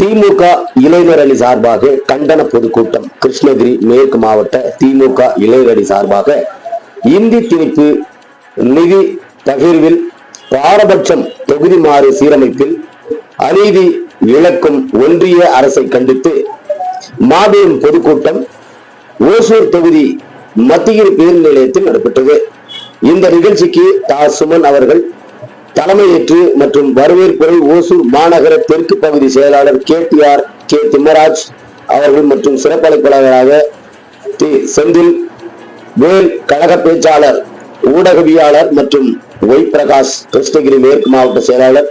திமுக இளைஞர் அணி சார்பாக கண்டன பொதுக்கூட்டம். கிருஷ்ணகிரி மேற்கு மாவட்ட திமுக இளைஞர் அணி சார்பாக இந்தி திணிப்பு நிதி தகிர்வில் பாரபட்சம் தொகுதி மாறு சீரமைப்பில் அநீதி இழக்கும் ஒன்றிய அரசை கண்டித்து மாபெரும் பொதுக்கூட்டம் ஓசூர் தொகுதி மத்திய பேருந்து நிலையத்தில் நடைபெற்றது. இந்த நிகழ்ச்சிக்கு தா. சுமன் அவர்கள் தலைமையேற்று மற்றும் வரவேற்புரை ஓசூர் மாநகர தெற்கு பகுதி செயலாளர் K D R K. Thimmaraj அவர்கள் மற்றும் சிறப்பழைப்பாளராக தி. செந்தில் வேல் கழக பேச்சாளர் ஊடகவியாளர் மற்றும் ஒய். பிரகாஷ் கிருஷ்ணகிரி மேற்கு மாவட்ட செயலாளர்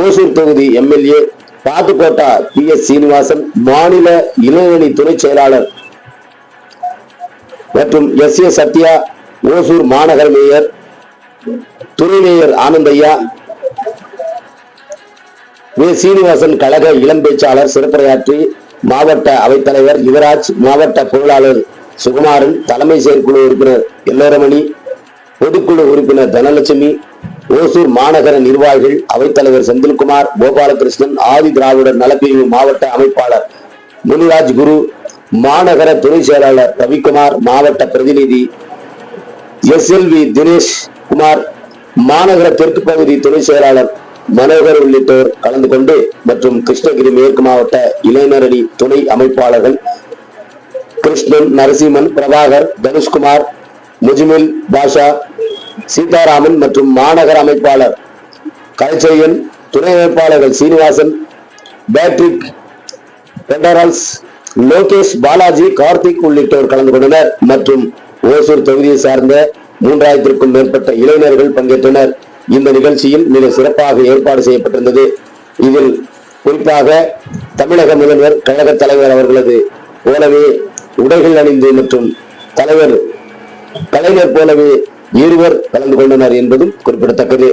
ஓசூர் தொகுதி MLA Pathukotta P. S. Srinivasan மாநில இளைஞரணி துணை செயலாளர் மற்றும் எஸ். ஏ. சத்யா ஓசூர் மாநகர மேயர் துணைவேயர் ஆனந்தையா வே. சீனிவாசன் கழக இளம் பேச்சாளர் சிறப்புரையாற்றி மாவட்ட அவைத்தலைவர் யுவராஜ் மாவட்ட பொருளாளர் சுகுமாரன் தலைமை செயற்குழு உறுப்பினர் எல்லோரமணி பொதுக்குழு உறுப்பினர் தனலட்சுமி ஓசூர் மாநகர நிர்வாகிகள் அவைத்தலைவர் செந்தில்குமார் கோபாலகிருஷ்ணன் ஆதி திராவிடர் நலப்பிரிவு மாவட்ட அமைப்பாளர் முனிராஜ் குரு மாநகர துணை செயலாளர் ரவிக்குமார் மாவட்ட பிரதிநிதி எஸ்எல்வி தினேஷ் குமார் மாநகர தெற்கு பகுதி துணை செயலாளர் மனோகர் உள்ளிட்டோர் கலந்து கொண்டு மற்றும் கிருஷ்ணகிரி மேற்கு மாவட்ட இளைஞரணி துணை அமைப்பாளர்கள் கிருஷ்ணன் நரசிம்மன் பிரபாகர் தனுஷ்குமார் முஜிமில் பாஷா சீதாராமன் மற்றும் மாநகர அமைப்பாளர் கலைச்செயன் துணை அமைப்பாளர்கள் சீனிவாசன் பேட்ரிக் பெண்டரால்ஸ் லோகேஷ் பாலாஜி கார்த்திக் உள்ளிட்டோர் கலந்து கொண்டனர் மற்றும் ஓசூர் தொகுதியை சார்ந்த மூன்றாயிரத்திற்கும் மேற்பட்ட இளைஞர்கள் பங்கேற்றனர். இந்த நிகழ்ச்சியில் மிக சிறப்பாக ஏற்பாடு செய்யப்பட்டிருந்தது. இதில் குறிப்பாக தமிழக முதல்வர் கழக தலைவர் அவர்களது போலவே உடைகள் அணிந்து மற்றும் தலைவர் கலைஞர் போலவே இருவர் கலந்து கொண்டனர் என்பதும் குறிப்பிடத்தக்கது.